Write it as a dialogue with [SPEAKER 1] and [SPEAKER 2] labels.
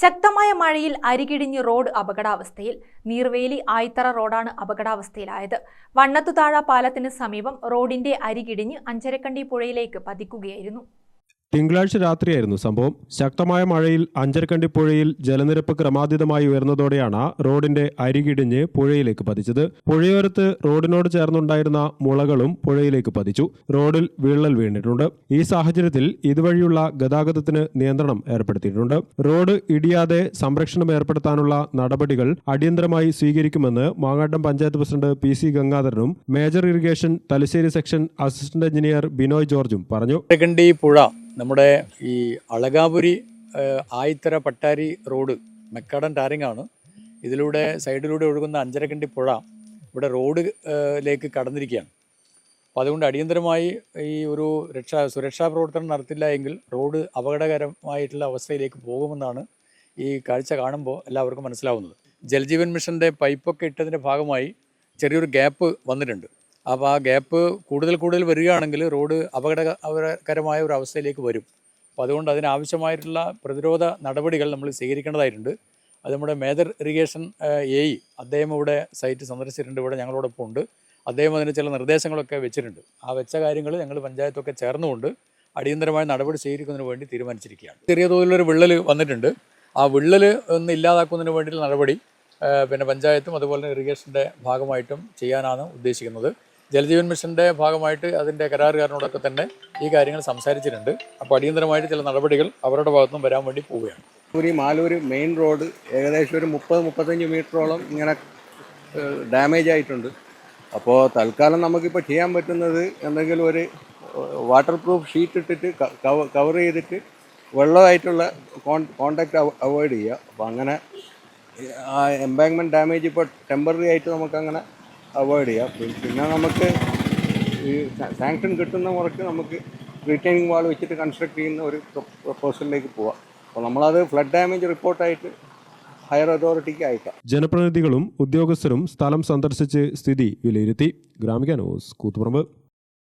[SPEAKER 1] ശക്തമായ മഴയിൽ അരികിടിഞ്ഞ് റോഡ് അപകടാവസ്ഥയിൽ നീർവേലി ആയിത്തറ റോഡാണ് അപകടാവസ്ഥയിലായത്. വണ്ണത്തുതാഴ പാലത്തിന് സമീപം റോഡിന്റെ അരികിടിഞ്ഞ് അഞ്ചരക്കണ്ടി പുഴയിലേക്ക് പതിക്കുകയായിരുന്നു.
[SPEAKER 2] തിങ്കളാഴ്ച രാത്രിയായിരുന്നു സംഭവം. ശക്തമായ മഴയിൽ അഞ്ചരക്കണ്ടി പുഴയിൽ ജലനിരപ്പ് ക്രമാതീതമായി ഉയർന്നതോടെയാണ് റോഡിന്റെ അരികിടിഞ്ഞ് പുഴയിലേക്ക് പതിച്ചത്. പുഴയോരത്ത് റോഡിനോട് ചേർന്നുണ്ടായിരുന്ന മുളകളും പുഴയിലേക്ക് പതിച്ചു. റോഡിൽ വിള്ളൽ വീണിട്ടുണ്ട്. ഈ സാഹചര്യത്തിൽ ഇതുവഴിയുള്ള ഗതാഗതത്തിന് നിയന്ത്രണം ഏർപ്പെടുത്തിയിട്ടുണ്ട്. റോഡ് ഇടിയാതെ സംരക്ഷണം ഏർപ്പെടുത്താനുള്ള നടപടികൾ അടിയന്തരമായി സ്വീകരിക്കുമെന്ന് Mangattam panchayat president P C ഗംഗാധരനും major irrigation Thalassery section assistant engineer Binoy ജോർജും പറഞ്ഞു.
[SPEAKER 3] പുഴ നമ്മുടെ ഈ അളകാപുരി ആയിത്തര പട്ടാരി റോഡ് മെക്കാടൻ ടാരിങ്ങാണ് ഇതിലൂടെ സൈഡിലൂടെ ഒഴുകുന്ന അഞ്ചരക്കണ്ടി പുഴ ഇവിടെ റോഡ് ഏഹ്, ലേക്ക് കടന്നിരിക്കുകയാണ്. അപ്പോൾ അതുകൊണ്ട് അടിയന്തരമായി ഈ ഒരു രക്ഷാ സുരക്ഷാ പ്രവർത്തനം നടത്തില്ല എങ്കിൽ റോഡ് അപകടകരമായിട്ടുള്ള അവസ്ഥയിലേക്ക് പോകുമെന്നാണ് ഈ കാഴ്ച കാണുമ്പോൾ എല്ലാവർക്കും മനസ്സിലാവുന്നത്. ജൽജീവൻ മിഷന്റെ പൈപ്പൊക്കെ ഇട്ടതിന്റെ ഭാഗമായി ചെറിയൊരു ഗ്യാപ്പ് വന്നിട്ടുണ്ട്. അപ്പോൾ ആ ഗ്യാപ്പ് കൂടുതൽ കൂടുതൽ വരികയാണെങ്കിൽ റോഡ് അപകടകരമായ ഒരു അവസ്ഥയിലേക്ക് വരും. അപ്പോൾ അതുകൊണ്ട് അതിനാവശ്യമായിട്ടുള്ള പ്രതിരോധ നടപടികൾ നമ്മൾ സ്വീകരിക്കേണ്ടതായിട്ടുണ്ട്. അത് നമ്മുടെ മേജർ ഇറിഗേഷൻ എ അദ്ദേഹം ഇവിടെ സൈറ്റ് സന്ദർശിച്ചിട്ടുണ്ട് ഇവിടെ ഞങ്ങളോടൊപ്പം ഉണ്ട്. അദ്ദേഹം അതിന് ചില നിർദ്ദേശങ്ങളൊക്കെ വെച്ചിട്ടുണ്ട്. ആ വെച്ച കാര്യങ്ങൾ ഞങ്ങൾ പഞ്ചായത്തൊക്കെ ചേർന്നുകൊണ്ട് അടിയന്തരമായ നടപടി സ്വീകരിക്കുന്നതിന് വേണ്ടി തീരുമാനിച്ചിരിക്കുകയാണ്. ചെറിയ തോതിലൊരു വിള്ളൽ വന്നിട്ടുണ്ട്. ആ വിള്ളൽ ഒന്ന് ഇല്ലാതാക്കുന്നതിന് വേണ്ടിയുള്ള നടപടി പിന്നെ പഞ്ചായത്തും അതുപോലെ ഇറിഗേഷന്റെ ഭാഗമായിട്ടും ചെയ്യാനാണ് ഉദ്ദേശിക്കുന്നത്. ജലജീവൻ മിഷന്റെ ഭാഗമായിട്ട് അതിന്റെ കരാറുകാരനോടൊക്കെ തന്നെ ഈ കാര്യങ്ങൾ സംസാരിച്ചിട്ടുണ്ട്. അപ്പോൾ അടിയന്തരമായിട്ട് ചില നടപടികൾ അവരുടെ ഭാഗത്തുനിന്നും വരാൻ വേണ്ടി പോവുകയാണ്.
[SPEAKER 4] ഒരു മാലൂർ മെയിൻ റോഡ് ഏകദേശം ഒരു മുപ്പത് മുപ്പത്തഞ്ച് മീറ്ററോളം ഇങ്ങനെ ഡാമേജ് ആയിട്ടുണ്ട്. അപ്പോൾ തൽക്കാലം നമുക്കിപ്പോൾ ചെയ്യാൻ പറ്റുന്നത് എന്തെങ്കിലും ഒരു വാട്ടർ പ്രൂഫ് ഷീറ്റ് ഇട്ടിട്ട് കവർ ചെയ്തിട്ട് വെള്ളമായിട്ടുള്ള കോണ്ടാക്ട് അവോയ്ഡ് ചെയ്യുക. അപ്പോൾ അങ്ങനെ ആ എംബാങ്ക്മെന്റ് ഡാമേജ് ഇപ്പോൾ ടെമ്പററി ആയിട്ട് നമുക്കങ്ങനെ അവോയ്ഡ് ചെയ്യാം. പിന്നെ നമുക്ക് ഈ സാങ്ഷൻ കിട്ടുന്ന മുറയ്ക്ക് നമുക്ക് റീറ്റൈനിങ് വാൾ വെച്ചിട്ട് കൺസ്ട്രക്ട് ചെയ്യുന്ന ഒരു പ്രപ്പോസലിലേക്ക് പോവാം. അപ്പോൾ നമ്മളത് ഫ്ലഡ് ഡാമേജ് റിപ്പോർട്ടായിട്ട് ഹയർ അതോറിറ്റിക്ക് അയക്കാം.
[SPEAKER 2] ജനപ്രതിനിധികളും ഉദ്യോഗസ്ഥരും സ്ഥലം സന്ദർശിച്ച് സ്ഥിതി വിലയിരുത്തി. ഗ്രാമിക ന്യൂസ് കൂത്തുപറമ്പ്.